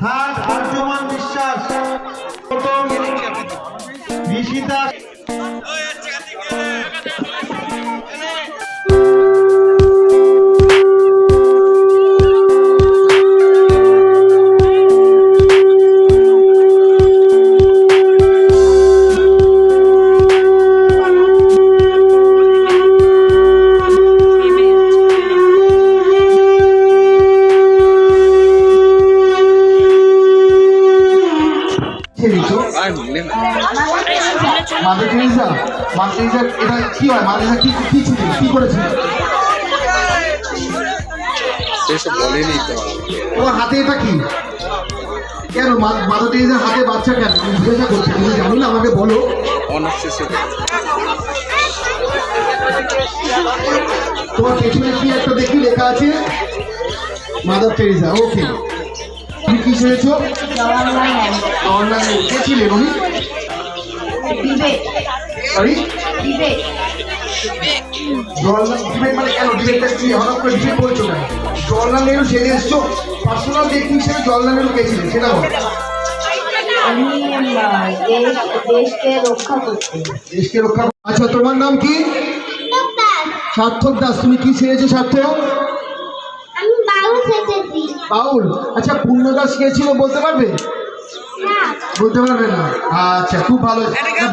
Third Aryaman Biswas. প্রথম Nishita Mother Teresa Mother Teresa এটা কি হয়? মাদার কি কি ছিল? কি করেছিল? সেসব বলেনি তো। তোমার হাতে এটা কি? কেন? মা- মাদার টেরেসার হাতে বাচ্চা কেন? জিজ্ঞাসা করছি তুমি জানো না? আমাকে বলো। অনার্স শেষে তোমার পেছনে কি একটা দেখি লেখা আছে? Mother Teresa okay. তুমি কি জওয়াহরলাল কে ছিলেন উনি সরি জওয়াহরলাল ডিবেট মানে কেন? ডিবেটটা কি হঠাৎ করে ডিবেট বলছো কেন? জওয়াহরলাল নেহরু সেরে এসছো? পার্সোনাল ব্যক্তি হিসেবে জওয়াহরলাল নেহরু কে সেটা বলো। আমি আহ, দেশ দেশকে রক্ষা করতে দেশকে রক্ষা আচ্ছা তোমার নাম কি? সার্থক দাস। তুমি কি ছেড়েছো সার্থক? আমি বাউল? আচ্ছা পূর্ণ দাস কে ছিল বলতে পারবে? বলতে পারবেন না। আচ্ছা খুব ভালো।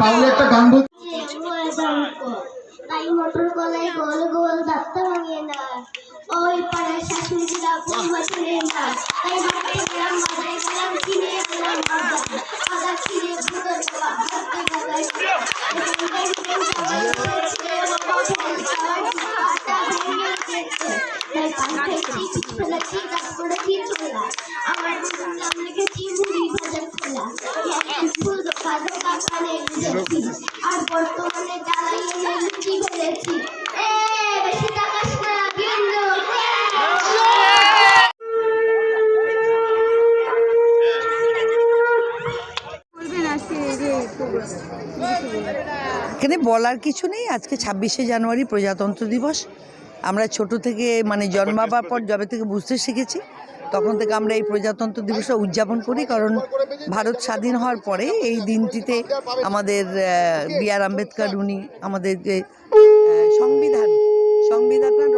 বাউলে একটা গান বল তাই মোটর গলায় গোল গোল ভাঙে না। ওই শাশুড়িরা বৌমা না। তাই মাঠে গেলাম মাথায় গেলাম কিনে গেলাম বাবা আদা ছিঁড়ে ভুতর বাবা আর বর্তমানে বেশি এখানে বলার কিছু নেই। আজকে ছাব্বিশে জানুয়ারি প্রজাতন্ত্র দিবস। আমরা ছোট থেকে মানে জন্মাবার পর যবে থেকে বুঝতে শিখেছি। তখন থেকে আমরা এই প্রজাতন্ত্র দিবস উদযাপন করি কারণ ভারত স্বাধীন হওয়ার পরে এই দিনটিতে আমাদের বি আর আম্বেদকর উনি আমাদের যে আহ, সংবিধান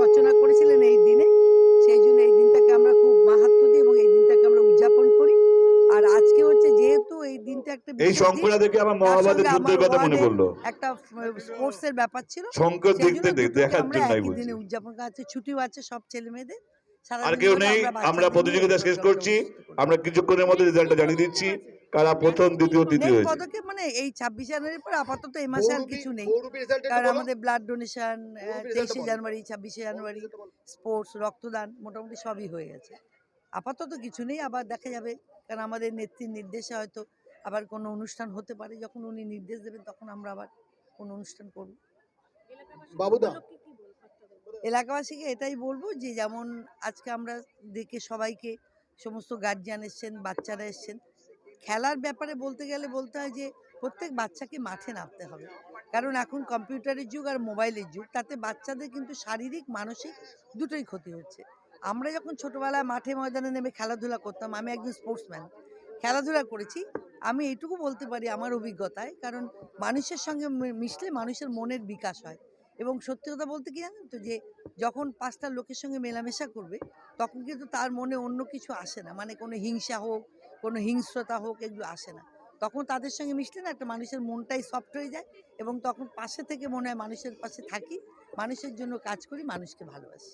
রচনা করেছিলেন এই দিনে। সেই জন্য এই দিনটাকে আমরা খুব মাহাত্ম দিই এবং এই দিনটাকে আমরা উদযাপন করি। আর আজকে হচ্ছে যেহেতু এই দিনটা একটা এই শঙ্করা দেখে আমার তার মহাভারতের যুদ্ধের কথা মনে পড়ল। একটা স্পোর্টস এর ব্যাপার ছিল। শঙ্কর দেখতে জন্য দেখার জন্যই বলছি। দিনে উদযাপন করা হচ্ছে। ছুটিও আছে সব ছেলে মেয়েদের আর কেউ নেই। আমরা প্রতিযোগিতা শেষ করছি। আমরা কিছুক্ষণের মধ্যে রেজাল্টটা জানিয়ে দিচ্ছি। কারা প্রথম দ্বিতীয় তৃতীয় হয়েছে। পদকে মানে এই ছাব্বিশ জানুয়ারির পর আপাতত এই মাসে আর কিছু নেই। কারণ আমাদের ব্লাড ডোনেশন তেইশে জানুয়ারি ছাব্বিশে জানুয়ারি স্পোর্টস রক্তদান মোটামুটি সবই হয়ে গেছে। আপাতত কিছু নেই। আবার দেখা যাবে। কারণ আমাদের নেত্রীর নির্দেশে হয়তো আবার কোনো অনুষ্ঠান হতে পারে। যখন উনি নির্দেশ দেবেন তখন আমরা আবার কোনো অনুষ্ঠান করব। বাবুদা এলাকাবাসীকে এটাই বলব যে, যেমন আজকে আমরা দেখে সবাইকে সমস্ত গার্জিয়ান এসছেন, বাচ্চারা এসছেন। খেলার ব্যাপারে বলতে গেলে বলতে হয় যে, প্রত্যেক বাচ্চাকে মাঠে নামতে হবে। কারণ এখন কম্পিউটারের যুগ আর মোবাইলের যুগ, তাতে বাচ্চাদের কিন্তু শারীরিক, মানসিক দুটোই ক্ষতি হচ্ছে। আমরা যখন ছোটোবেলায় মাঠে ময়দানে নেমে খেলাধুলা করতাম, আমি একজন স্পোর্টসম্যান খেলাধুলা করেছি। আমি এইটুকু বলতে পারি আমার অভিজ্ঞতায়, কারণ মানুষের সঙ্গে মিশলে মানুষের মনের বিকাশ হয়। এবং সত্যি কথা বলতে কি জানেন তো? যে যখন পাঁচটা লোকের সঙ্গে মেলামেশা করবে, তখন কিন্তু তার মনে অন্য কিছু আসে না। মানে কোনো হিংসা হোক, কোনো হিংস্রতা হোক, এগুলো আসে না। তখন তাদের সঙ্গে মিশলে না একটা মানুষের মনটাই সফট হয়ে যায় এবং তখন পাশে থেকে মনে হয় মানুষের পাশে থাকি, মানুষের জন্য কাজ করি, মানুষকে ভালোবাসি।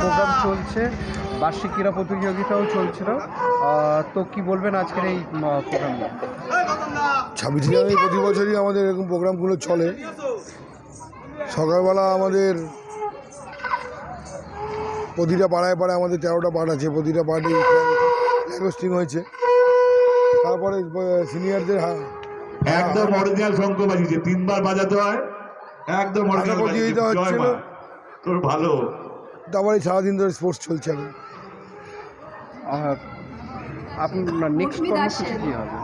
প্রোগ্রাম চলছে। বার্ষিক ক্রীড়া প্রতিযোগিতাও চলছিল। তো কি বলবেন আজকের এই প্রোগ্রাম ছাব্বিশে জানুয়ারি প্রতি বছরই আমাদের এরকম প্রোগ্রামগুলো চলে। সকালবেলা আমাদের প্রতিটা পাড়ায় পাড়ায় আমাদের তেরোটা পাঠ আছে। প্রতিটা পাঠে ল্যাগোস্টিং হয়েছে। তারপরে সিনিয়রদের একদম অরিজিনাল শঙ্খ বাজিয়েছে। তিনবার বাজাতে হয়। একদম অরিজিনাল প্রতিযোগিতা হচ্ছিল। তোর ভালো। তারপরে সারাদিন ধরে স্পোর্টস চলছে এখন। আপনার নেক্সট কর্মসূচি কী হবে?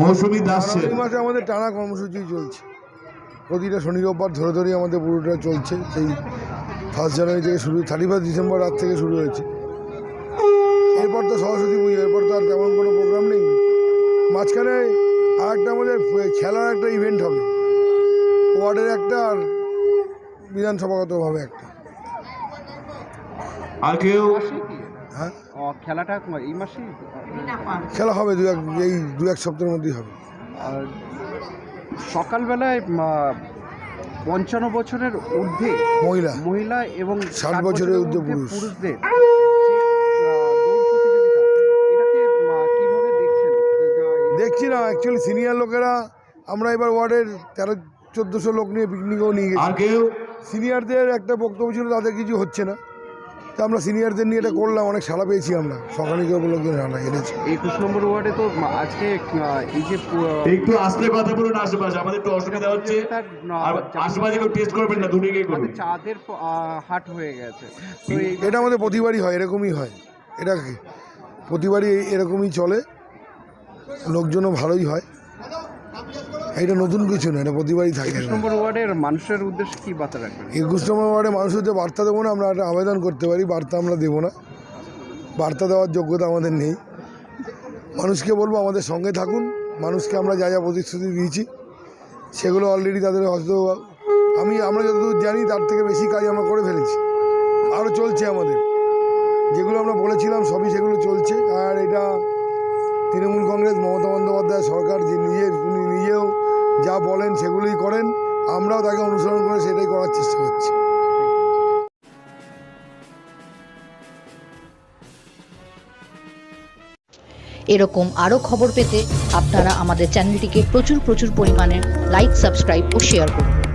মৌসুমী দাস মাসে আমাদের টানা কর্মসূচি চলছে। প্রতিটা শনি রোববার ধরে ধরেই আমাদের পুরোটা চলছে। সেই ফার্স্ট জানুয়ারি থেকে শুরু থার্টি ফার্স্ট ডিসেম্বর রাত থেকে শুরু হয়েছে। এরপর তো সরস্বতী পুজো এরপর তো আর তেমন কোনো প্রোগ্রাম নেই। মাঝখানে আর একটা আমাদের খেলার একটা ইভেন্ট হবে। ওয়ার্ডের একটা আর বিধানসভাগতভাবে একটা। আর কেউ? হ্যাঁ? খেলাটা এই মাসেই খেলা হবে দু এক এই দু এক সপ্তাহের মধ্যেই হবে। আর সকালবেলায় পঞ্চান্ন বছরের ঊর্ধ্বে মহিলা। মহিলা এবং ষাট বছরের ঊর্ধ্বে পুরুষ। পুরুষদের দেখছি না অ্যাকচুয়ালি সিনিয়র লোকেরা আমরা এবার ওয়ার্ডের তেরো চোদ্দোশো লোক নিয়ে পিকনিকেও নিয়ে আর গেছি সিনিয়রদের একটা বক্তব্য ছিল তাদের কিছু হচ্ছে না। তা আমরা সিনিয়রদের নিয়ে এটা করলাম অনেক সাড়া পেয়েছি আমরা। সকালে কেউ লোকজন সাড়া এনেছি। একুশ নম্বর ওয়ার্ডে তো আজকে এই যে একটু আসতে কথা বলুন আশেপাশে আমাদের একটু অসুবিধা হচ্ছে। আর আহ, আশেপাশে কেউ টেস্ট করবেন না দূরে গিয়ে করবেন চাঁদের হাট হয়ে গেছে। এটা আমাদের প্রতিবারই হয় এরকমই হয়। এটা প্রতিবারই এরকমই চলে। লোকজনও ভালোই হয়। এটা নতুন কিছু না এটা প্রতিবারই থাকে। একুশ নম্বর ওয়ার্ডের মানুষের উদ্দেশ্যে কি বার্তা রাখবেন? একুশ নম্বর ওয়ার্ডে মানুষদের বার্তা দেবো না আমরা একটা আবেদন করতে পারি বার্তা আমরা দেবো না। বার্তা দেওয়ার যোগ্যতা আমাদের নেই। মানুষকে বলব আমাদের সঙ্গে থাকুন মানুষকে আমরা যা যা প্রতিশ্রুতি দিয়েছি সেগুলো অলরেডি তাদের হয়তো আমি আমরা যতদূর জানি তার থেকে বেশি কাজ আমরা করে ফেলেছি। আরও চলছে আমাদের। যেগুলো আমরা বলেছিলাম সবই সেগুলো চলছে। আর এটা তৃণমূল কংগ্রেস মমতা বন্দ্যোপাধ্যায় সরকার যে নিজের উনি নিজেও যা বলেন সেগুলোই করেন, আমরাও তাকে অনুসরণ করে সেটাই করার চেষ্টা করছি। এরকম আরও খবর পেতে আপনারা আমাদের চ্যানেলটিকে প্রচুর প্রচুর পরিমাণে লাইক সাবস্ক্রাইব ও শেয়ার করুন।